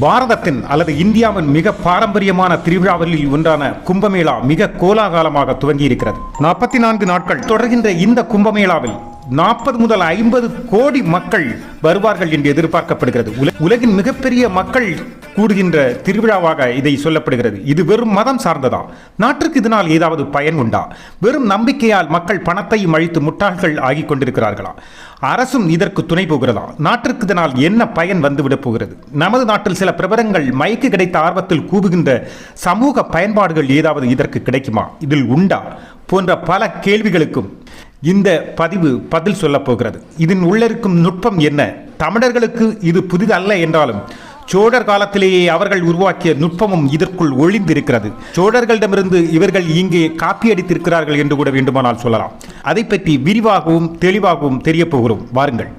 பாரதத்தின் அல்லது இந்தியாவின் மிக பாரம்பரியமான திருவிழாவில் ஒன்றான கும்பமேளா மிக கோலாகலமாக துவங்கி இருக்கிறது நாற்பத்தி நான்கு நாட்கள் தொடர்கின்ற இந்த கும்பமேளாவில் நாற்பது முதல் ஐம்பது கோடி மக்கள் வருவார்கள் என்று எதிர்பார்க்கப்படுகிறது. உல- உலகின் மிகப்பெரிய மக்கள் கூடுகின்ற திருவிழாவாக இதை சொல்லப்படுகிறது. இது வெறும் மதம் சார்ந்ததா? நாட்டிற்கு இதனால் ஏதாவது பயன் உண்டா? வெறும் நம்பிக்கையால் மக்கள் பணத்தையும் அழித்து முட்டாள்கள் ஆகி கொண்டிருக்கிறார்களா? அரசும் இதற்கு துணை போகிறதா? நாட்டிற்கு இதனால் என்ன பயன் வந்துவிடப் போகிறது? நமது நாட்டில் சில பிரபலங்கள் மயக்கு கிடைத்த ஆர்வத்தில் கூவுகின்ற சமூக பயன்பாடுகள் ஏதாவது இதற்கு கிடைக்குமா? இதில் உண்டா? போன்ற பல கேள்விகளுக்கும் இந்த பதிவு பதில் சொல்லப் போகிறது. இதன் உள்ளிருக்கும் நுட்பம் என்ன? தமிழர்களுக்கு இது புதிதல்ல என்றாலும் சோழர் காலத்திலேயே அவர்கள் உருவாக்கிய நுட்பமும் இதற்குள் ஒளிந்திருக்கிறது. சோழர்களிடமிருந்து இவர்கள் இங்கே காப்பியடித்திருக்கிறார்கள் என்று கூட வேண்டுமானால் சொல்லலாம். அதை பற்றி விரிவாகவும் தெளிவாகவும் தெரிய போகிறோம். வாருங்கள்.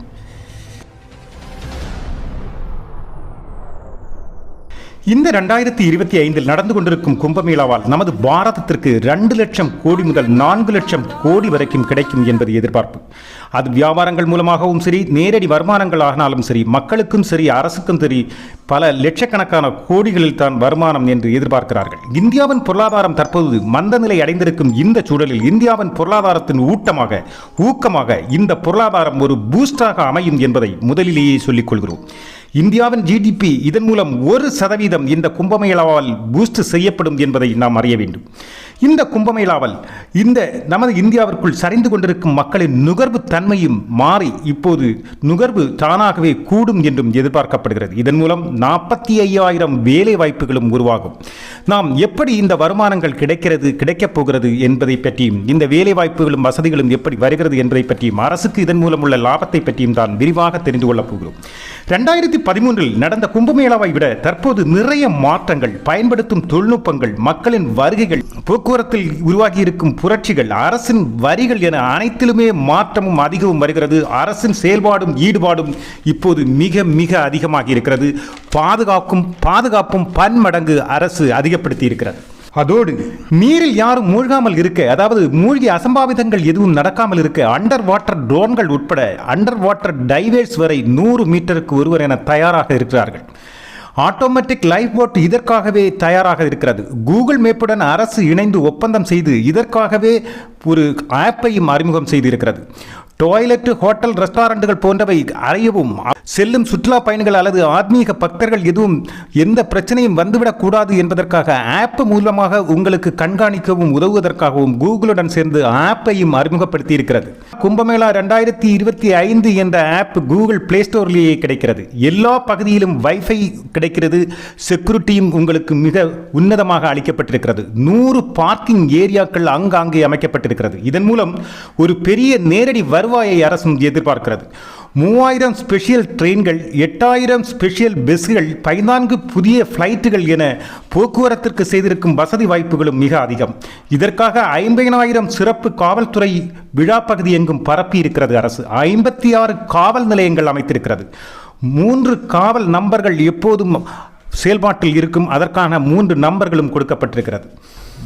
இந்த ரெண்டாயிரத்தி இருபத்தி ஐந்தில் நடந்து கொண்டிருக்கும் கும்பமேளாவால் நமது பாரதத்திற்கு ரெண்டு லட்சம் கோடி முதல் நான்கு லட்சம் கோடி வரைக்கும் கிடைக்கும் என்பது எதிர்பார்ப்பு. அது வியாபாரங்கள் மூலமாகவும் சரி நேரடி வருமானங்கள் ஆனாலும் சரி மக்களுக்கும் சரி அரசுக்கும் சரி பல லட்சக்கணக்கான கோடிகளில் தான் வருமானம் என்று எதிர்பார்க்கிறார்கள். இந்தியாவின் பொருளாதாரம் தற்போது மந்த நிலை அடைந்திருக்கும் இந்த சூழலில் இந்தியாவின் பொருளாதாரத்தின் ஊட்டமாக ஊக்கமாக இந்த பொருளாதாரம் ஒரு பூஸ்டாக அமையும் என்பதை முதலிலேயே சொல்லிக் கொள்கிறோம். இந்தியாவின் ஜிடிபி இதன் மூலம் ஒரு சதவீதம் இந்த கும்பமேளாவால் பூஸ்ட் செய்யப்படும் என்பதை நாம் அறிய வேண்டும். இந்த கும்பமேளாவால் இந்த நமது இந்தியாவிற்குள் சரிந்து கொண்டிருக்கும் மக்களின் நுகர்வு தன்மையும் மாறி இப்போது நுகர்வு தானாகவே கூடும் என்றும் எதிர்பார்க்கப்படுகிறது. இதன் மூலம் நாற்பத்தி ஐயாயிரம் வேலை வாய்ப்புகளும் உருவாகும். நாம் எப்படி இந்த வருமானங்கள் கிடைக்கிறது கிடைக்கப் போகிறது என்பதை பற்றியும் இந்த வேலை வாய்ப்புகளும் வசதிகளும் எப்படி வருகிறது என்பதை பற்றியும் அரசுக்கு இதன் மூலம் உள்ள லாபத்தை பற்றியும் தான் விரிவாக தெரிந்து கொள்ளப் போகிறோம். ரெண்டாயிரத்தி பதிமூன்றில் நடந்த கும்பமேளாவை விட தற்போது நிறைய மாற்றங்கள் பயன்படுத்தும் தொழில்நுட்பங்கள் மக்களின் வருகைகள் போக்குவரத்தில் உருவாகி இருக்கும் புரட்சிகள் அரசின் வரிகள் என அனைத்திலுமே மாற்றமும் அதிகமும் வருகிறது. அரசின் செயல்பாடும் ஈடுபாடும் இப்போது மிக மிக அதிகமாகி இருக்கிறது பாதுகாக்கும் பாதுகாப்பும் பன்மடங்கு அரசு அதிகப்படுத்தி இருக்கிறது அதோடு நீரில் யாரும் மூழ்காமல் இருக்க அதாவது மூழ்கி அசம்பாவிதங்கள் எதுவும் நடக்காமல் இருக்க அண்டர் வாட்டர் ட்ரோன்கள் உட்பட அண்டர் வாட்டர் டைவேர்ஸ் வரை நூறு மீட்டருக்கு ஒருவர் என தயாராக இருக்கிறார்கள். ஆட்டோமேட்டிக் லைஃப் போட் இதற்காகவே தயாராக இருக்கிறது. கூகுள் மேப்புடன் அரசு இணைந்து ஒப்பந்தம் செய்து இதற்காகவே ஒரு ஆப்பையும் அறிமுகம் செய்திருக்கிறது. டாய்லெட் ஹோட்டல் ரெஸ்டாரண்ட்டுகள் போன்றவை அறையவும் செல்லும் சுற்றுலா பயணிகள் அல்லது ஆத்மீக பக்தர்கள் எதுவும் எந்த பிரச்சனையும் வந்துவிடக்கூடாது என்பதற்காக ஆப் மூலமாக உங்களுக்கு கண்காணிக்கவும் உதவுவதற்காகவும் கூகுளுடன் சேர்ந்து ஆப்பையும் அறிமுகப்படுத்தி இருக்கிறது கும்பமேளா ரெண்டாயிரத்தி இருபத்தி ஐந்து என்ற ஆப் கூகுள் பிளே ஸ்டோர்லேயே கிடைக்கிறது. எல்லா பகுதியிலும் வைஃபை கிடைக்கிறது. செக்யூரிட்டியும் உங்களுக்கு மிக உன்னதமாக அளிக்கப்பட்டிருக்கிறது. நூறு பார்க்கிங் ஏரியாக்கள் அங்காங்கே அமைக்கப்பட்டிருக்கிறது. இதன் மூலம் ஒரு பெரிய நேரடி வருவாயை அரசும் எதிர்பார்க்கிறது. மூவாயிரம் ஸ்பெஷல் ட்ரெயின்கள் எட்டாயிரம் ஸ்பெஷல் பஸ்கள் பதினான்கு புதிய ஃப்ளைட்டுகள் என போக்குவரத்திற்கு செய்திருக்கும் வசதி வாய்ப்புகளும் மிக அதிகம். இதற்காக ஐம்பதினாயிரம் சிறப்பு காவல்துறை விழா பகுதி எங்கும் பரப்பி இருக்கிறது அரசு. ஐம்பத்தி ஆறு காவல் நிலையங்கள் அமைத்திருக்கிறது. மூன்று காவல் நம்பர்கள் எப்போதும் செயல்பாட்டில் இருக்கும். அதற்கான மூன்று நம்பர்களும் கொடுக்கப்பட்டிருக்கிறது.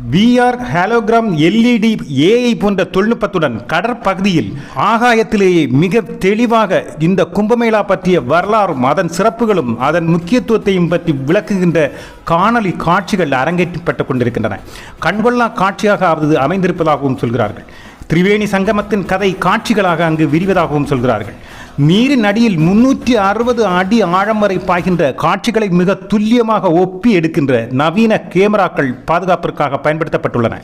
விஆர் ஹாலோகிராம் எல்இடி ஏஐ போன்ற தொழில்நுட்பத்துடன் கடற்பகுதியில் ஆகாயத்திலேயே மிக தெளிவாக இந்த கும்பமேளா பற்றிய வரலாறும் அதன் சிறப்புகளும் அதன் முக்கியத்துவத்தையும் பற்றி விளக்குகின்ற காணொலி காட்சிகள் அரங்கேற்றப்பட்டுக் கொண்டிருக்கின்றன. கண்கொள்ளா காட்சியாக அது அமைந்திருப்பதாகவும் சொல்கிறார்கள். திரிவேணி சங்கமத்தின் கதை காட்சிகளாக அங்கு விரிவதாகவும் சொல்கிறார்கள். நீரின் அடியில் முன்னூற்றி அறுபது அடி ஆழம் வரை பாய்கின்ற காட்சிகளை மிக துல்லியமாக ஒப்பி எடுக்கின்ற நவீன கேமராக்கள் பாதுகாப்பிற்காக பயன்படுத்தப்பட்டுள்ளன.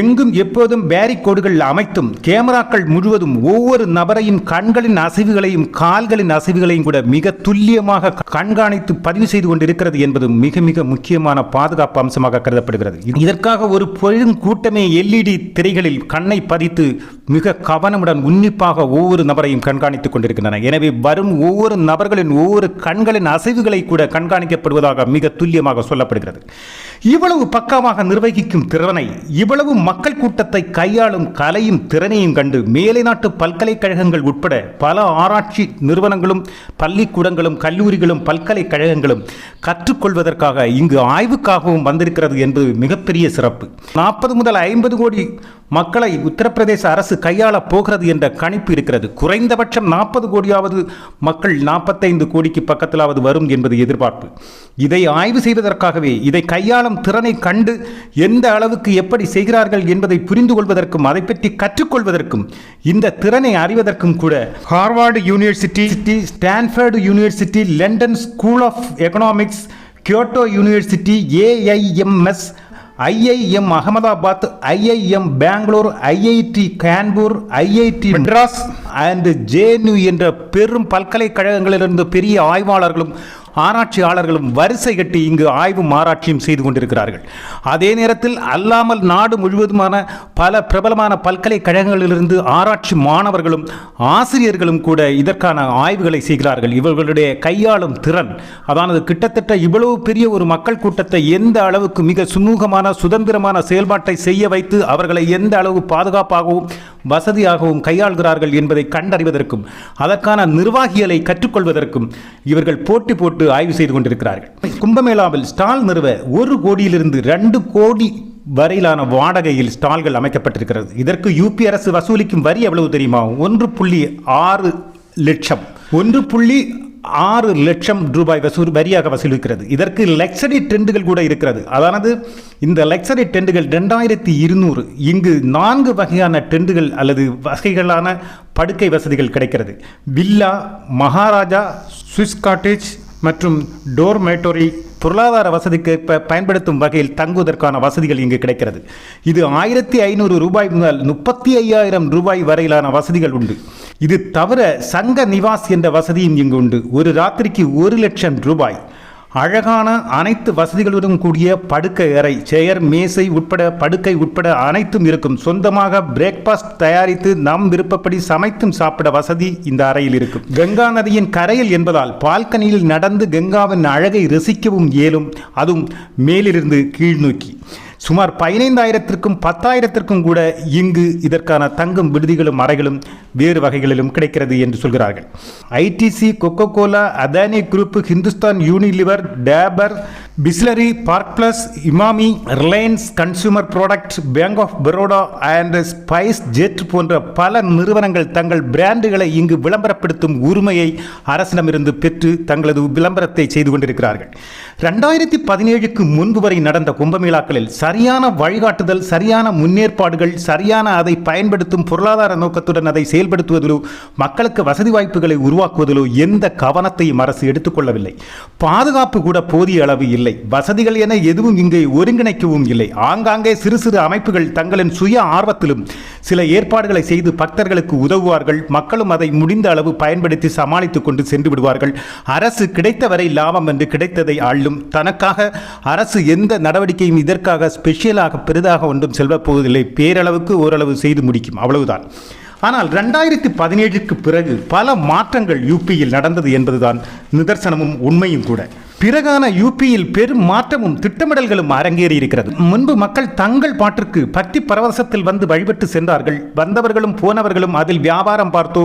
எங்கும் எப்போதும் பேரிகோடுகள் அமைத்தும் கேமராக்கள் முழுவதும் ஒவ்வொரு நபரையும் கண்களின் அசைவுகளையும் கால்களின் அசைவுகளையும் கூட மிக துல்லியமாக கண்காணித்து பதிவு செய்து கொண்டிருக்கிறது என்பது மிக மிக முக்கியமான பாதுகாப்பு அம்சமாக கருதப்படுகிறது. இதற்காக ஒரு பெரும் கூட்டமே எல்இடி திரைகளில் கண்ணை பதித்து மிக கவனமுடன் உன்னிப்பாக ஒவ்வொரு நபரையும் கண்காணித்துக் கொண்டிருக்கின்றன. எனவே வரும் ஒவ்வொரு நபர்களின் ஒவ்வொரு கண்களின் அசைவுகளை கூட கண்காணிக்கப்படுவதாக மிக துல்லியமாக சொல்லப்படுகிறது. இவ்வளவு பக்காவாக நிர்வகிக்கும் திறனை இவ்வளவு மக்கள் கூட்டத்தை கையாளும் கலையும் திறனையும் கண்டு மேலை நாட்டு பல்கலைக்கழகங்கள் உட்பட பல ஆராய்ச்சி நிறுவனங்களும் பள்ளிக்கூடங்களும் கல்லூரிகளும் பல்கலைக்கழகங்களும் கற்றுக்கொள்வதற்காக இங்கு ஆய்வுக்காகவும் வந்திருக்கிறது என்பது மிகப்பெரிய சிறப்பு. நாற்பது முதல் ஐம்பது கோடி மக்களை உத்தரப்பிரதேச அரசு கையாள போகிறது என்ற கணிப்பு இருக்கிறது. குறைந்தபட்சம் நாற்பது கோடியாவது மக்கள் நாற்பத்தைந்து கோடிக்கு பக்கத்திலாவது வரும் என்பது எதிர்பார்ப்பு. இதை ஆய்வு செய்வதற்காகவே இதை கையாளும் திறனை கண்டு எந்த அளவுக்கு எப்படி செய்கிறார்கள் என்பதை புரிந்து கொள்வதற்கும் அதை பற்றி கற்றுக்கொள்வதற்கும் இந்த திறனை அறிவதற்கும் கூட Harvard university Stanford university London school of economics Kyoto university AIIMS IIM Ahmedabad IIM Bangalore IIT Kanpur IIT Madras and JNU என்ற பெரும் பல்கலைக்கழகங்களிலிருந்து பெரிய ஆய்வாளர்களும் ஆராய்ச்சியாளர்களும் வரிசை கட்டி இங்கு ஆய்வும் ஆராய்ச்சியும் செய்து கொண்டிருக்கிறார்கள். அதே நேரத்தில் அல்லாமல் நாடு முழுவதுமான பல பிரபலமான பல்கலைக்கழகங்களிலிருந்து ஆராய்ச்சி மாணவர்களும் ஆசிரியர்களும் கூட இதற்கான ஆய்வுகளை செய்கிறார்கள். இவர்களுடைய கையாளும் திறன் அதானது கிட்டத்தட்ட இவ்வளவு பெரிய ஒரு மக்கள் கூட்டத்தை எந்த அளவுக்கு மிக சுமூகமான சுதந்திரமான செயல்பாட்டை செய்ய வைத்து அவர்களை எந்த அளவு பாதுகாப்பாகவும் வசதியாகவும் கையாள்கிறார்கள் என்பதை கண்டறிவதற்கும் அதற்கான நிர்வாகிகளை கற்றுக்கொள்வதற்கும் இவர்கள் போட்டி போட்டு ஆய்வு செய்து கொண்டிருக்கிறார்கள். கும்பமேளாவில் ஸ்டால் நிறுவ ஒரு கோடியிலிருந்து ரெண்டு கோடி வரையிலான வாடகையில் ஸ்டால்கள் அமைக்கப்பட்டிருக்கிறது. இதற்கு யூபி அரசு வசூலிக்கும் வரி எவ்வளவு தெரியுமா? ஒன்று புள்ளி ஆறு லட்சம். ஒன்று புள்ளி ஆறு லட்சம் ரூபாய் வசூல் வரியாக வசூலிக்கிறது. இதற்கு லக்ஸரி டெண்டுகள் கூட இருக்கிறது. அதானது இந்த லக்ஸரி டெண்டுகள் ரெண்டாயிரத்தி இருநூறு இங்கு நான்கு வகையான டெண்டுகள் அல்லது வகைகளான படுக்கை வசதிகள் கிடைக்கிறது. வில்லா மகாராஜா சுவிஸ் காட்டேஜ் மற்றும் டோர்மேட்டோரி பொருளாதார வசதிக்கேற்ப பயன்படுத்தும் வகையில் தங்குவதற்கான வசதிகள் இங்கு கிடைக்கிறது. இது ஆயிரத்தி ஐநூறு ரூபாய் முதல் முப்பத்தி ஐயாயிரம் ரூபாய் வரையிலான வசதிகள் உண்டு. இது தவிர சங்க நிவாஸ் என்ற வசதியும் இங்கு உண்டு. ஒரு ராத்திரிக்கு ஒரு லட்சம் ரூபாய். அழகான அனைத்து வசதிகளுடன் கூடிய படுக்கை அறை சேர் மேசை உட்பட படுக்கை உட்பட அனைத்தும் இருக்கும். சொந்தமாக பிரேக்ஃபாஸ்ட் தயாரித்து நம் விருப்பப்படி சமைத்தும் சாப்பிட வசதி இந்த அறையில் இருக்கும். கங்கா நதியின் கரையில் என்பதால் பால்கனியில் நடந்து கங்காவின் அழகை ரசிக்கவும் இயலும். அதுவும் மேலிருந்து கீழ் நோக்கி. சுமார் பதினைந்தாயிரத்திற்கும் பத்தாயிரத்திற்கும் கூட இங்கு இதற்கான தங்கும் விடுதிகளும் அறைகளும் வேறு வகைகளிலும் கிடைக்கிறது என்று சொல்கிறார்கள். ITC Coca Cola Adani group Hindustan Unilever Dabur Bisleri park plus Emami Reliance consumer product bank of Baroda and SpiceJet போன்ற பல நிறுவனங்கள் தங்கள் பிராண்டுகளை இங்கு விளம்பரப்படுத்தும் உரிமையை அரசிடமிருந்து பெற்று தங்களது விளம்பரத்தை செய்து கொண்டிருக்கிறார்கள். ரெண்டாயிரத்தி பதினேழுக்கு முன்பு வரை நடந்த கும்பமேளாக்களில் சரியான வழிகாட்டுதல் சரியான முன்னேற்பாடுகள் சரியான அதை பயன்படுத்தும் பொருளாதார நோக்கத்துடன் அதை செயல்படுத்துவதிலோ மக்களுக்கு வசதி வாய்ப்புகளை உருவாக்குவதிலோ எந்த கவனத்தையும் அரசு எடுத்துக்கொள்ளவில்லை. பாதுகாப்பு கூட போதிய அளவு இல்லை. வசதிகள் என எதுவும் இங்கே ஒருங்கிணைக்கவும் இல்லை. ஆங்காங்கே சிறு சிறு அமைப்புகள் தங்களின் சுய ஆர்வத்திலும் சில ஏற்பாடுகளை செய்து பக்தர்களுக்கு உதவுவார்கள். மக்களும் அதை முடிந்த அளவு பயன்படுத்தி சமாளித்துக் கொண்டு சென்று விடுவார்கள். அரசு கிடைத்தவரை லாபம் என்று கிடைத்ததை ஆளும் தனக்காக அரசு எந்த நடவடிக்கையும் இதற்காக ஸ்பெஷலாக பெரிதாக ஒன்றும் செல்வப் போவதில்லை பேரளவுக்கு ஓரளவு செய்து முடிக்கும். அவ்வளவுதான். ஆனால் ரெண்டாயிரத்தி பதினேழுக்கு பிறகு பல மாற்றங்கள் யூபியில் நடந்தது என்பதுதான் நிதர்சனமும் உண்மையும் கூட. பிறகான யூபியில் பெரும் மாற்றமும் திட்டமிடல்களும் அரங்கேறி இருக்கிறது முன்பு மக்கள் தங்கள் பாட்டிற்கு பக்தி பரவசத்தில் வந்து வழிபட்டு சென்றார்கள். வந்தவர்களும் போனவர்களும் அதில் வியாபாரம் பார்த்தோ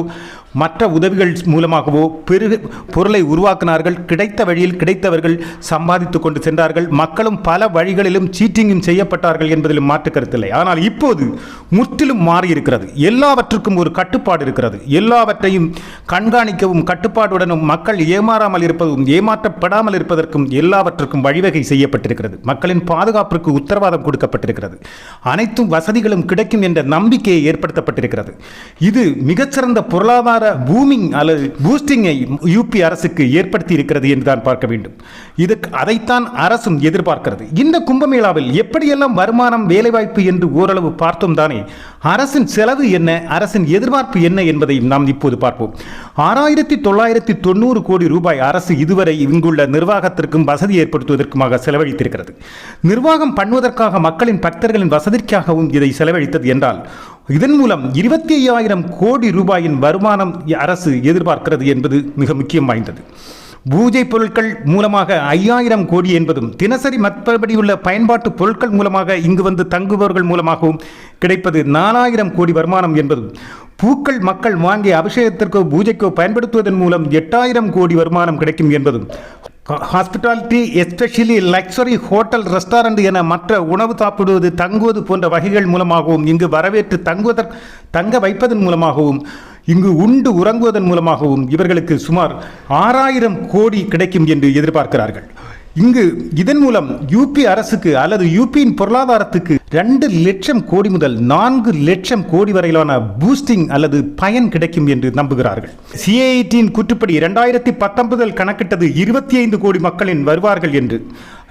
மற்ற உதவிகள் மூலமாகவோ பெரு பொருளை உருவாக்கினார்கள் கிடைத்த வழியில் கிடைத்தவர்கள் சம்பாதித்து கொண்டு சென்றார்கள் மக்களும் பல வழிகளிலும் சீட்டிங்கும் செய்யப்பட்டார்கள் என்பதிலும் மாற்று கருத்தில்லை ஆனால் இப்போது முற்றிலும் மாறியிருக்கிறது. எல்லாவற்றுக்கும் ஒரு கட்டுப்பாடு இருக்கிறது. எல்லாவற்றையும் கண்காணிக்கவும் கட்டுப்பாடுடனும் மக்கள் ஏமாறாமல் இருப்பதும் ஏமாற்றப்படாமல் இருப்பதற்கும் எல்லாவற்றுக்கும் வழிவகை செய்யப்பட்டிருக்கிறது. மக்களின் பாதுகாப்பிற்கு உத்தரவாதம் கொடுக்கப்பட்டிருக்கிறது. அனைத்தும் வசதிகளும் கிடைக்கும் என்ற நம்பிக்கையை ஏற்படுத்தப்பட்டிருக்கிறது. இது மிகச்சிறந்த பொருளாதார பூமிங் அல்லது பூஸ்டிங்கை யூபி அரசுக்கு ஏற்படுத்தி இருக்கிறது என்று தான் பார்க்க வேண்டும். இதுக்கு அதைத்தான் அரசும் எதிர்பார்க்கிறது. இந்த கும்பமேளாவில் எப்படியெல்லாம் வருமானம் வேலைவாய்ப்பு என்று ஓரளவு பார்த்தோம் தானே அரசின் செலவு என்ன அரசின் எதிர்பார்ப்பு என்ன என்பதையும் நாம் இப்போது பார்ப்போம். ஆறாயிரத்தி தொள்ளாயிரத்தி தொண்ணூறு கோடி ரூபாய் அரசு இதுவரை இங்குள்ள நிர்வாகத்திற்கும் வசதி ஏற்படுத்துவதற்குமாக செலவழித்திருக்கிறது. நிர்வாகம் பண்ணுவதற்காக மக்களின் பக்தர்களின் வசதிக்காகவும் இதை செலவழித்தது என்றால் இதன் மூலம் இருபத்தி ஐயாயிரம் கோடி ரூபாயின் வருமானம் அரசு எதிர்பார்க்கிறது என்பது மிக முக்கியம் வாய்ந்தது. பூஜை பொருட்கள் மூலமாக ஐயாயிரம் கோடி என்பதும் தினசரி மற்றபடி உள்ள பயன்பாட்டு பொருட்கள் மூலமாக இங்கு வந்து தங்குபவர்கள் மூலமாகவும் கிடைப்பது நாலாயிரம் கோடி வருமானம் என்பதும் பூக்கள் மக்கள் வாங்கி அபிஷேகத்திற்கோ பூஜைக்கோ பயன்படுத்துவதன் மூலம் எட்டாயிரம் கோடி வருமானம் கிடைக்கும் என்பதும் hospitality especially luxury hotel restaurant என மற்ற உணவு சாப்பிடுவது தங்குவது போன்ற வகைகள் மூலமாகவும் இங்கு வரவேற்று தங்குவதற்கு தங்க வைப்பதன் மூலமாகவும் இங்கு உண்டு உறங்குவதன் மூலமாகவும் இவர்களுக்கு சுமார் ஆறாயிரம் கோடி கிடைக்கும் என்று எதிர்பார்க்கிறார்கள். இங்கு இதன் மூலம் யூபி அரசுக்கு அல்லது யூபியின் பொருளாதாரத்துக்கு ரெண்டு லட்சம் கோடி முதல் நான்கு லட்சம் கோடி வரையிலான பூஸ்டிங் அல்லது பயன் கிடைக்கும் என்று நம்புகிறார்கள். சிஐடியின் கூற்றுப்படி இரண்டாயிரத்தி பத்தொன்பதில் கணக்கிட்டது இருபத்தி ஐந்து கோடி மக்களின் வருவார்கள் என்று.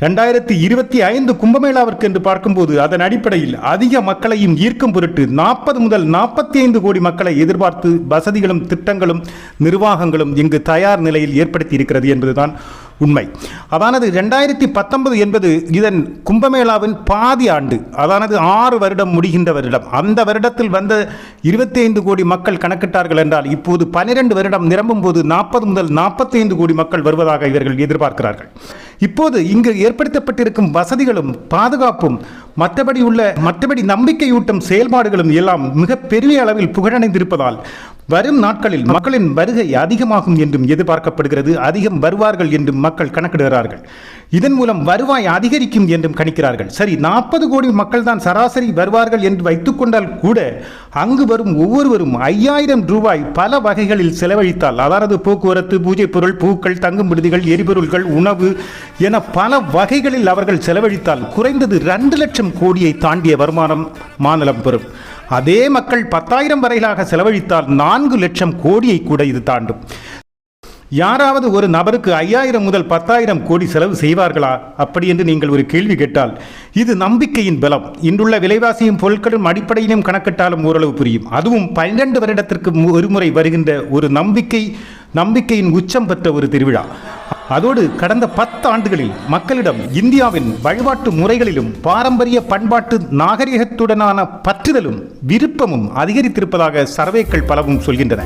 ரெண்டாயிரத்தி இருபத்தி ஐந்து கும்பமேளாவிற்கு என்று பார்க்கும்போது அதன் அடிப்படையில் அதிக மக்களையும் ஈர்க்கும் பொருட்டு நாற்பது முதல் நாற்பத்தி ஐந்து கோடி மக்களை எதிர்பார்த்து வசதிகளும் திட்டங்களும் நிர்வாகங்களும் இங்கு தயார் நிலையில் ஏற்படுத்தி இருக்கிறது என்பதுதான் உண்மை. அதானது ரெண்டாயிரத்தி பத்தொன்பது என்பது இதன் கும்பமேளாவின் பாதி ஆண்டு அதானது ஆறு வருடம் முடிகின்ற வருடம். அந்த வருடத்தில் வந்த இருபத்தி ஐந்து கோடி மக்கள் கணக்கிட்டார்கள் என்றால் இப்போது பனிரெண்டு வருடம் நிரம்பும் போது நாற்பது முதல் நாற்பத்தைந்து கோடி மக்கள் வருவதாக இவர்கள் எதிர்பார்க்கிறார்கள். இப்போது இங்கு ஏற்படுத்தப்பட்டிருக்கும் வசதிகளும் பாதுகாப்பும் மற்றபடி உள்ள மற்றபடி நம்பிக்கையூட்டும் செயல்பாடுகளும் எல்லாம் மிக பெரிய அளவில் புகழடைந்திருப்பதால் வரும் நாட்களில் மக்களின் வருகை அதிகமாகும் என்றும் எதிர்பார்க்கப்படுகிறது. அதிகம் வருவார்கள் என்றும் மக்கள் கணக்கிடுகிறார்கள். இதன் மூலம் வருவாய் அதிகரிக்கும் என்றும் கணிக்கிறார்கள். சரி நாற்பது கோடி மக்கள் தான் சராசரி வருவார்கள் என்று வைத்துக்கொண்டால் கூட அங்கு வரும் ஒவ்வொருவரும் ஐயாயிரம் ரூபாய் பல வகைகளில் செலவழித்தால் அதாவது போக்குவரத்து பூஜை பொருள் பூக்கள் தங்கும் விடுதிகள் எரிபொருள்கள் உணவு என பல வகைகளில் அவர்கள் செலவழித்தால் குறைந்தது ரெண்டு லட்சம் கோடியை தாண்டிய வருமானம் மாநிலம் பெறும். அதே மக்கள் பத்தாயிரம் வரையிலாக செலவழித்தால் நான்கு லட்சம் கோடியை கூட இது தாண்டும். யாராவது ஒரு நபருக்கு ஐயாயிரம் முதல் பத்தாயிரம் கோடி செலவு செய்வார்களா? அப்படி என்று நீங்கள் ஒரு கேள்வி கேட்டால் இது நம்பிக்கையின் பலம். இன்றுள்ள விலைவாசியும் பொருட்களும் அடிப்படையிலும் கணக்கிட்டாலும் ஓரளவு புரியும். அதுவும் பன்னிரண்டு வருடத்திற்கு மு- ஒருமுறை வருகின்ற ஒரு நம்பிக்கை நம்பிக்கையின் உச்சம் பெற்ற ஒரு திருவிழா. அதோடு கடந்த பத்து ஆண்டுகளில் மக்களிடம் இந்தியாவின் வழிபாட்டு முறைகளிலும் பாரம்பரிய பண்பாட்டு நாகரிகத்துடனான பற்றுதலும் விருப்பமும் அதிகரித்திருப்பதாக சர்வேக்கள் பலவும் சொல்கின்றன.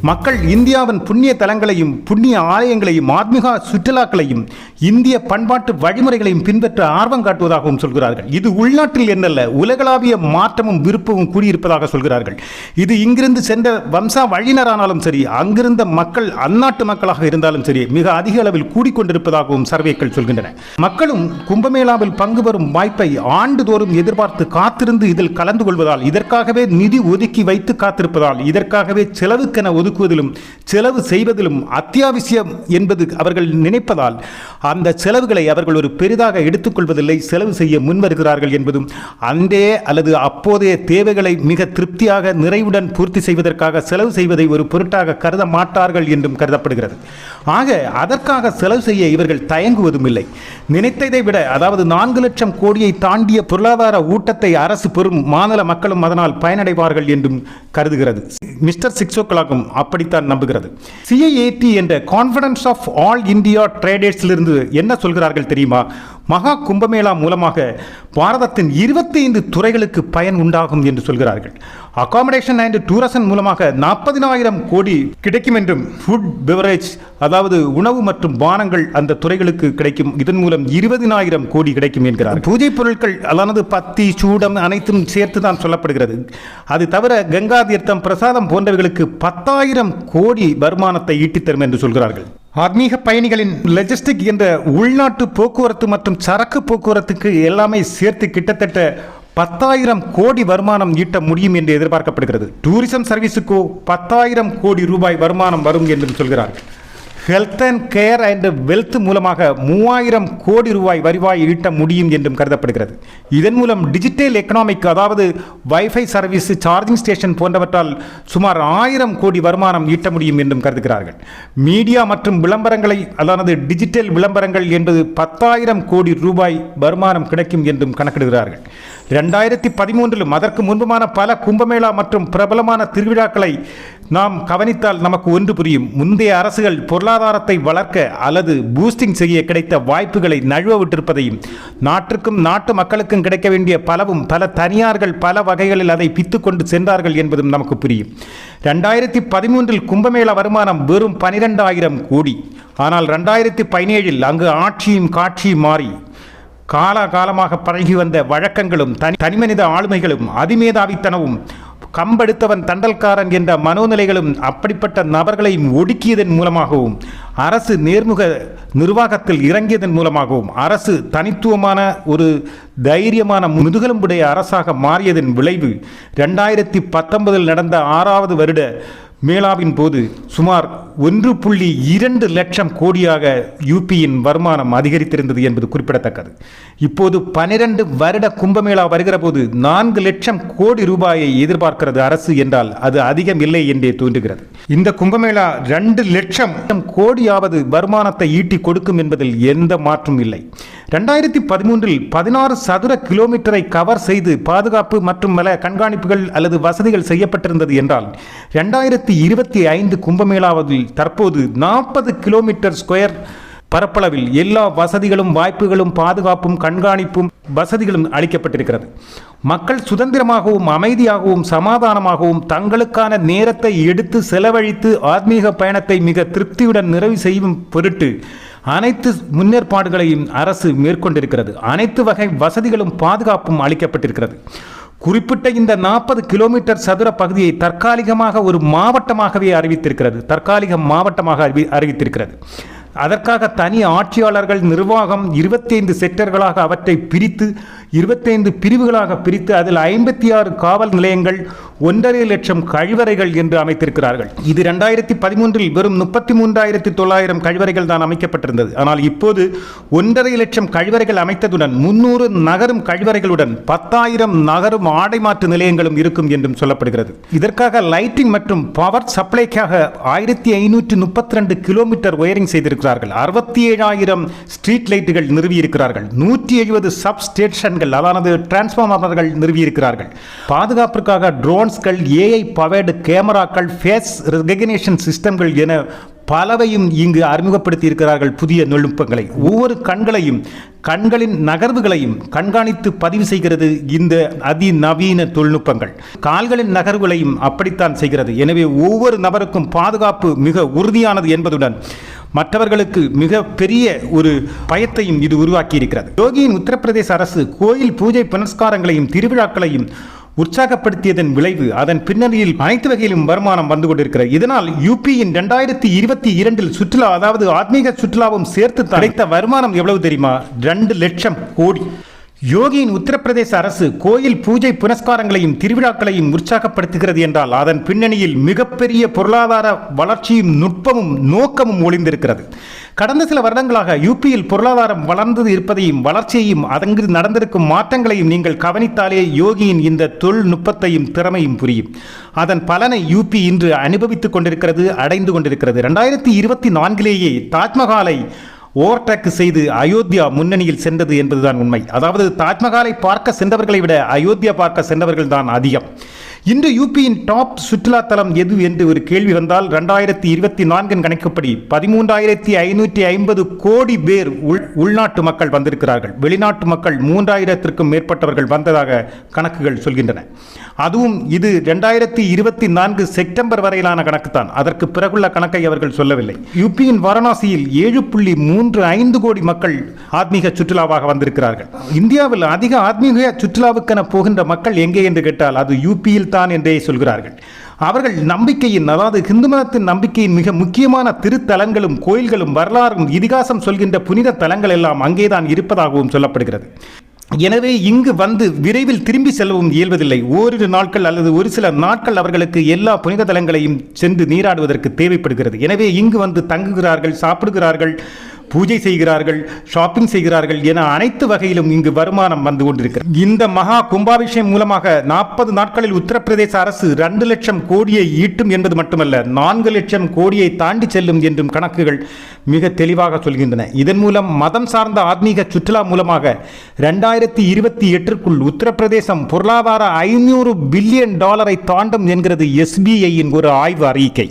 மக்கள் இந்தியாவின் புண்ணிய தலங்களையும் புண்ணிய ஆலயங்களையும் ஆத்மிகா சுற்றுலாக்களையும் இந்திய பண்பாட்டு வழிமுறைகளையும் பின்பற்ற ஆர்வம் காட்டுவதாகவும் சொல்கிறார்கள். இது உள்நாட்டில் என்னல்ல உலகளாவிய மாற்றமும் விருப்பமும் கூடியிருப்பதாக சொல்கிறார்கள். இது இங்கிருந்து சென்ற வம்சா வழியினரானாலும் சரி அங்கிருந்த மக்கள் அந்நாட்டு மக்களாக இருந்தாலும் சரி மிக அதிக அளவில் கூடிக்கொண்டிருப்பதாகவும் சர்வேக்கள் சொல்கின்றன. மக்களும் கும்பமேளாவில் பங்கு பெறும் வாய்ப்பை ஆண்டுதோறும் எதிர்பார்த்து காத்திருந்து இதில் கலந்து கொள்வதால் இதற்காகவே நிதி ஒதுக்கி வைத்து காத்திருப்பதால் இதற்காகவே செலவுக்கென ஒதுக்குவதிலும் செலவு செய்வதிலும் அத்தியாவசியம் என்பது அவர்கள் நினைப்பதால் அந்த செலவுகளை அவர்கள் ஒரு பெரிதாக எடுத்துக்கொள்வதில்லை செலவு செய்ய முன்வருகிறார்கள் என்பதும் அன்றே அல்லது அப்போதைய தேவைகளை மிக திருப்தியாக நிறைவுடன் பூர்த்தி செய்வதற்காக செலவு செய்வதை ஒரு பொருட்டாக கருத மாட்டார்கள் என்றும் கருதப்படுகிறது. ஆக அதற்காக செலவு செய்ய இவர்கள் தயங்குவதும் இல்லை. நினைத்ததை விட அதாவது நான்கு லட்சம் கோடியை தாண்டிய பொருளாதார ஊட்டத்தை அரசு பெறும் மாநில மக்களும் அதனால் பயனடைவார்கள் என்றும் கருதுகிறது. மிஸ்டர் சிக்ஸோக்களாகும் அப்படித்தான் நம்புகிறது. சிஐஏடி என்ற கான்ஃபிடன்ஸ் ஆஃப் ஆல் இந்தியா ட்ரேடர்ஸிலிருந்து என்ன சொல்கிறார்கள் தெரியுமா? மகா கும்பமேளா மூலமாக பாரதத்தின் 25 துறைகளுக்கு பயன் உண்டாகும் என்று சொல்கிறார்கள். அகாமடேஷன் அண்ட் டூரிசம் மூலமாக நாற்பதினாயிரம் கோடி கிடைக்கும் என்றும் ஃபுட் பெவரேஜ் அதாவது உணவு மற்றும் பானங்கள் அந்த துறைகளுக்கு கிடைக்கும். இதன் மூலம் இருபதினாயிரம் கோடி கிடைக்கும் என்கிறார். பூஜை பொருட்கள் அதானது பத்தி சூடம் அனைத்தும் சேர்த்து தான் சொல்லப்படுகிறது. அது தவிர கங்கா தீர்த்தம் பிரசாதம் போன்றவைகளுக்கு பத்தாயிரம் கோடி வருமானத்தை ஈட்டித்தரும் என்று சொல்கிறார்கள். ஆன்மீக பயணிகளின் லெஜிஸ்டிக் என்ற உள்நாட்டு போக்குவரத்து மற்றும் சரக்கு போக்குவரத்துக்கு எல்லாமே சேர்த்து கிட்டத்தட்ட பத்தாயிரம் கோடி வருமானம் ஈட்ட முடியும் என்று எதிர்பார்க்கப்படுகிறது. டூரிசம் சர்வீஸுக்கோ பத்தாயிரம் கோடி ரூபாய் வருமானம் வரும் என்றும் சொல்கிறார்கள் health and care and wealth மூலமாக மூவாயிரம் கோடி ரூபாய் வருவாய் ஈட்ட முடியும் என்றும் கருதப்படுகிறது. இதன் மூலம் டிஜிட்டல் எக்கனாமிக் அதாவது வைஃபை சர்வீஸ் சார்ஜிங் ஸ்டேஷன் போன்றவற்றால் சுமார் ஆயிரம் கோடி வருமானம் ஈட்ட முடியும் என்றும் கருதுகிறார்கள். மீடியா மற்றும் விளம்பரங்களை அதாவது டிஜிட்டல் விளம்பரங்கள் என்பது பத்தாயிரம் கோடி ரூபாய் வருமானம் கிடைக்கும் என்றும் கணக்கிடுகிறார்கள். ரெண்டாயிரத்தி பதிமூன்றிலும் அதற்கு முன்புமான பல கும்பமேளா மற்றும் பிரபலமான திருவிழாக்களை நாம் கவனித்தால் நமக்கு ஒன்று புரியும். முந்தைய அரசுகள் பொருளாதாரத்தை வளர்க்க அல்லது பூஸ்டிங் செய்ய கிடைத்த வாய்ப்புகளை நழுவ விட்டிருப்பதையும் நாட்டுக்கும் நாட்டு மக்களுக்கும் கிடைக்க வேண்டிய பலவும் பல தனியார்கள் பல வகைகளில் அதை பித்து கொண்டு சென்றார்கள் என்பதும் நமக்கு புரியும். ரெண்டாயிரத்தி பதிமூன்றில் கும்பமேளா வருமானம் வெறும் பனிரெண்டாயிரம் கோடி. ஆனால் ரெண்டாயிரத்தி பதினேழில் அங்கு ஆட்சியும் காட்சியும் மாறி காலாகாலமாக பழகி வந்த வழக்கங்களும் தனி தனிமனித ஆளுமைகளும் அதிமேதாவித்தனமும் கம்பெடுத்தவன் தண்டல்காரன் என்ற மனோநிலைகளும் அப்படிப்பட்ட நபர்களையும் ஒடுக்கியதன் மூலமாகவும் அரசு நேர்முக நிர்வாகத்தில் இறங்கியதன் மூலமாகவும் அரசு தனித்துவமான ஒரு தைரியமான முதுகெலும்புடைய அரசாக மாறியதன் விளைவு ரெண்டாயிரத்தி பத்தொன்பதில் நடந்த ஆறாவது வருட மேளாவின் போது சுமார் ஒன்று புள்ளி இரண்டு லட்சம் கோடியாக யூபியின் வருமானம் அதிகரித்திருந்தது என்பது குறிப்பிடத்தக்கது. இப்போது பனிரெண்டு வருட கும்பமேளா வருகிற போது நான்கு லட்சம் கோடி ரூபாயை எதிர்பார்க்கிறது அரசு என்றால் அது அதிகம் இல்லை என்றே தோன்றுகிறது. இந்த கும்பமேளா ரெண்டு லட்சம் கோடியாவது வருமானத்தை ஈட்டி கொடுக்கும் என்பதில் எந்த மாற்றும் இல்லை. ரெண்டாயிரத்தி பதிமூன்றில் பதினாறு சதுர கிலோமீட்டரை கவர் செய்து பாதுகாப்பு மற்றும் பல கண்காணிப்புகள் அல்லது வசதிகள் செய்யப்பட்டிருந்தது என்றால் ரெண்டாயிரத்தி இருபத்தி ஐந்து கும்பமேளாவில் தற்போது நாற்பது கிலோமீட்டர் ஸ்கொயர் பரப்பளவில் எல்லா வசதிகளும் வாய்ப்புகளும் பாதுகாப்பும் கண்காணிப்பும் வசதிகளும் அளிக்கப்பட்டிருக்கிறது. மக்கள் சுதந்திரமாகவும் அமைதியாகவும் சமாதானமாகவும் தங்களுக்கான நேரத்தை எடுத்து செலவழித்து ஆத்மீக பயணத்தை மிக திருப்தியுடன் நிறைவு செய்யும் பொருட்டு அனைத்து முன்னேற்பாடுகளையும் அரசு மேற்கொண்டிருக்கிறது. அனைத்து வகை வசதிகளும் பாதுகாப்பும் அளிக்கப்பட்டிருக்கிறது. குறிப்பிட்ட இந்த நாற்பது கிலோமீட்டர் சதுர பகுதியை தற்காலிகமாக ஒரு மாவட்டமாகவே அறிவித்திருக்கிறது. தற்காலிக மாவட்டமாக அறிவி அறிவித்திருக்கிறது. அதற்காக தனி ஆட்சியாளர்கள் நிர்வாகம் இருபத்தைந்து செக்டர்களாக அவற்றை பிரித்து இருபத்தைந்து பிரிவுகளாக பிரித்து அதில் ஐம்பத்தி ஆறு காவல் நிலையங்கள் ஒன்றரை லட்சம் கழிவறைகள் என்று அமைத்திருக்கிறார்கள். இது ரெண்டாயிரத்தி பதிமூன்றில் வெறும் முப்பத்தி மூன்றாயிரத்தி தொள்ளாயிரம் கழிவறைகள் தான் அமைக்கப்பட்டிருந்தது. ஆனால் இப்போது ஒன்றரை லட்சம் கழிவறைகள் அமைத்ததுடன் முன்னூறு நகரும் கழிவறைகளுடன் பத்தாயிரம் நகரும் ஆடை மாற்று நிலையங்களும் இருக்கும் என்றும் சொல்லப்படுகிறது. இதற்காக லைட்டிங் மற்றும் பவர் சப்ளைக்காக ஆயிரத்தி ஐநூற்றி முப்பத்தி ரெண்டு கிலோமீட்டர் ஒயரிங் செய்திருக்கிறார்கள். அறுபத்தி ஏழாயிரம் ஸ்ட்ரீட் லைட்டுகள் நிறுவியிருக்கிறார்கள். நூற்றி எழுபது சப் ஸ்டேஷன்கள் அதாவது டிரான்ஸ்ஃபார்மர்கள் நிறுவியிருக்கிறார்கள். பாதுகாப்பிற்காக ட்ரோன்ஸ்கள் ஏஐ பவேர்டு கேமராக்கள் ஃபேஸ் ரெகக்னேஷன் சிஸ்டம்கள் என பலவையும் இங்கு அறிமுகப்படுத்தி இருக்கிறார்கள் புதிய தொழில்நுட்பங்களை ஒவ்வொரு கண்களையும் கண்களின் நகர்வுகளையும் கண்காணித்து பதிவு செய்கிறது இந்த அதிநவீன தொழில்நுட்பங்கள். கால்களின் நகர்வுகளையும் அப்படித்தான் செய்கிறது. எனவே ஒவ்வொரு நபருக்கும் பாதுகாப்பு மிக உறுதியானது என்பதுடன் மற்றவர்களுக்கு மிக பெரிய ஒரு பயத்தையும் இது உருவாக்கி இருக்கிறது யோகியின் உத்தரப்பிரதேச அரசு கோயில் பூஜை புனஸ்காரங்களையும் திருவிழாக்களையும் உற்சாகப்படுத்தியதன் விளைவு அதன் பின்னணியில் அனைத்து வகையிலும் வருமானம் வந்து கொண்டிருக்கிறது. இதனால் யூபியின் இரண்டாயிரத்தி இருபத்தி இரண்டில் சுற்றுலா அதாவது ஆத்மீக சுற்றுலாவும் சேர்த்து கிடைத்த வருமானம் எவ்வளவு தெரியுமா? ரெண்டு லட்சம் கோடி. யோகியின் உத்தரப்பிரதேச அரசு கோயில் பூஜை புனஸ்காரங்களையும் திருவிழாக்களையும் உற்சாகப்படுத்துகிறது என்றால் அதன் பின்னணியில் மிகப்பெரிய பொருளாதார வளர்ச்சியும் நுட்பமும் நோக்கமும் ஒளிந்திருக்கிறது. கடந்த சில வருடங்களாக யூபியில் பொருளாதாரம் வளர்ந்து இருப்பதையும் வளர்ச்சியையும் அதங்கு நடந்திருக்கும் மாற்றங்களையும் நீங்கள் கவனித்தாலே யோகியின் இந்த தொழில்நுட்பத்தையும் திறமையும் புரியும். அதன் பலனை யூபி இன்று அனுபவித்துக் கொண்டிருக்கிறது அடைந்து கொண்டிருக்கிறது. ரெண்டாயிரத்தி இருபத்தி நான்கிலேயே தாஜ்மஹாலை ஓவர்டேக் செய்து அயோத்தியா முன்னணியில் சென்றது என்பதுதான் உண்மை. அதாவது தாஜ்மஹாலை பார்க்க சென்றவர்களை விட அயோத்தியா பார்க்க சென்றவர்கள் தான் அதிகம். இன்று யூபியின் டாப் சுற்றுலா தலம் எது என்று ஒரு கேள்வி வந்தால் ரெண்டாயிரத்தி இருபத்தி நான்கின் கணக்குப்படி பதிமூன்றாயிரத்தி ஐநூற்றி ஐம்பது கோடி பேர் உள் உள்நாட்டு மக்கள் வந்திருக்கிறார்கள். வெளிநாட்டு மக்கள் மூன்றாயிரத்திற்கும் மேற்பட்டவர்கள் வந்ததாக கணக்குகள் சொல்கின்றன. அதுவும் இது ரெண்டாயிரத்தி இருபத்தி நான்கு செப்டம்பர் வரையிலான கணக்கு தான் அதற்கு பிறகுள்ள கணக்கை அவர்கள் சொல்லவில்லை. யூபியின் வாரணாசியில் ஏழு புள்ளி மூன்று ஐந்து கோடி மக்கள் ஆத்மீக சுற்றுலாவாக வந்திருக்கிறார்கள். இந்தியாவில் அதிக ஆத்மீக சுற்றுலாவுக்கென போகின்ற மக்கள் எங்கே என்று கேட்டால் அது யூபியில் தான். என்றே சொல்கிறார்கள். அவர்கள் நம்பிக்கையின் அதாவது இந்து மதத்தின் நம்பிக்கையின் மிக முக்கியமான திருத்தலங்களும் கோயில்களும் வரலாறும் இதிகாசம் சொல்கின்ற புனித தலங்கள் எல்லாம் அங்கேதான் இருப்பதாகவும் சொல்லப்படுகிறது. எனவே இங்கு வந்து விரைவில் திரும்பி செல்லவும் இயல்வதில்லை. ஓரிரு நாட்கள் அல்லது ஒரு சில நாட்கள் அவர்களுக்கு எல்லா புனித தலங்களையும் சென்று நீராடுவதற்கு தேவைப்படுகிறது. எனவே இங்கு வந்து தங்குகிறார்கள் சாப்பிடுகிறார்கள் பூஜை செய்கிறார்கள் ஷாப்பிங் செய்கிறார்கள் என அனைத்து வகையிலும் இங்கு வருமானம் வந்து கொண்டிருக்கிறது. இந்த மகா கும்பாபிஷேகம் மூலமாக நாற்பது நாட்களில் உத்தரப்பிரதேச அரசு ரெண்டு லட்சம் கோடியை ஈட்டும் என்பது மட்டுமல்ல நான்கு லட்சம் கோடியை தாண்டி செல்லும் என்றும் கணக்குகள் மிக தெளிவாக சொல்கின்றன. இதன் மூலம் மதம் சார்ந்த ஆத்மீக சுற்றுலா மூலமாக ரெண்டாயிரத்தி இருபத்தி எட்டிற்குள் உத்தரப்பிரதேசம் பொருளாதார ஐநூறு பில்லியன் டாலரை தாண்டும் என்கிறது எஸ்பிஐயின் ஒரு ஆய்வு அறிக்கை.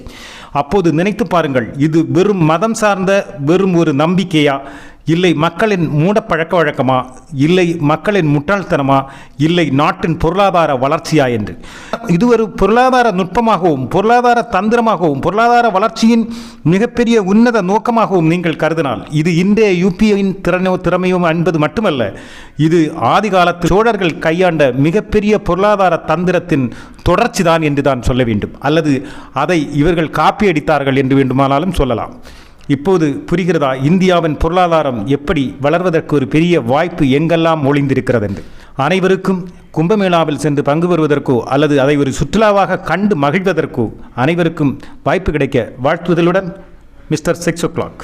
அப்போது நினைத்து பாருங்கள் இது வெறும் மதம் சார்ந்த வெறும் ஒரு நம்பிக்கையா? இல்லை மக்களின் மூட பழக்க வழக்கமா? இல்லை மக்களின் முட்டாள்தனமா? இல்லை நாட்டின் பொருளாதார வளர்ச்சியா என்று? இது ஒரு பொருளாதார நுட்பமாகவும் பொருளாதார தந்திரமாகவும் பொருளாதார வளர்ச்சியின் மிகப்பெரிய உன்னத நோக்கமாகவும் நீங்கள் கருதினால் இது இன்றைய யூபியின் திறனோ திறமையோ என்பது மட்டுமல்ல. இது ஆதி காலத்தில் சோழர்கள் கையாண்ட மிகப்பெரிய பொருளாதார தந்திரத்தின் தொடர்ச்சிதான் என்று தான் சொல்ல வேண்டும். அல்லது அதை இவர்கள் காப்பியடித்தார்கள் என்று வேண்டுமானாலும் சொல்லலாம். இப்போது புரிகிறதா? இந்தியாவின் பொருளாதாரம் எப்படி வளர்வதற்கு ஒரு பெரிய வாய்ப்பு எங்கெல்லாம் ஒளிந்திருக்கிறது என்று அனைவருக்கும் கும்பமேளாவில் சென்று பங்கு பெறுவதற்கோ அல்லது அதை ஒரு சுற்றுலாவாக கண்டு மகிழ்வதற்கோ அனைவருக்கும் வாய்ப்பு கிடைக்க வாழ்த்துவதிலுடன் மிஸ்டர் சிக்ஸ் ஓ கிளாக்.